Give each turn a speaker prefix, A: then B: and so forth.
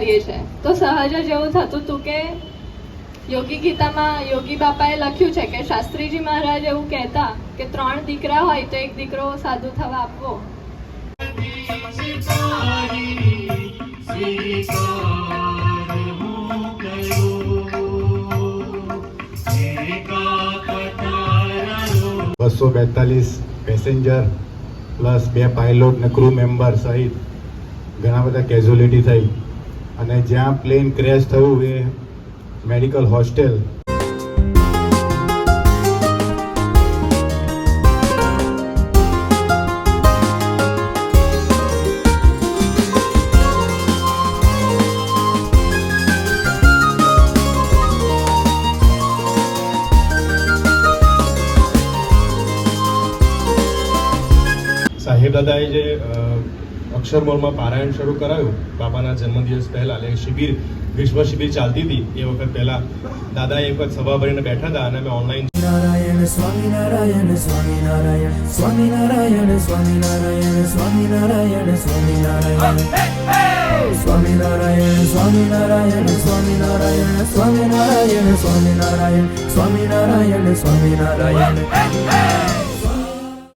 A: કરીએ છીએ તો સહજ જ એવું થતું હતું કે યોગી ગીતામાં યોગી બાપાએ લખ્યું છે કે શાસ્ત્રીજી મહારાજ એવું કહેતા કે ત્રણ દીકરા હોય તો એક દીકરો સાધુ થવા આપવો.
B: બસો બેતાલીસ પેસેન્જર પ્લસ બે પાયલોટ ને ક્રૂ મેમ્બર સહિત ઘણા બધા કેઝ્યુલિટી થઈ. અને જ્યાં પ્લેન ક્રેશ થયું એ મેડિકલ હોસ્ટેલ
C: સાહેબ દાદાએ જે અક્ષરમોલમાં પારાયણ શરૂ કરાયું બાપાના જન્મદિવસ પહેલા એટલે શિબિર ગ્રીષ્મ શિબિર ચાલતી હતી એ વખત પહેલા દાદા એક વખત સભા ભરીને બેઠા હતા અને અમે ઓનલાઈન
D: નારાયણ સ્વામિનારાયણ સ્વામિનારાયણ સ્વામિનારાયણ સ્વામિનારાયણ સ્વામિનારાયણ સ્વામિનારાયણ સ્વામિનારાયણ સ્વામિનારાયણ સ્વામિનારાયણ સ્વામિનારાયણ સ્વામિનારાયણ સ્વામિનારાયણ સ્વામી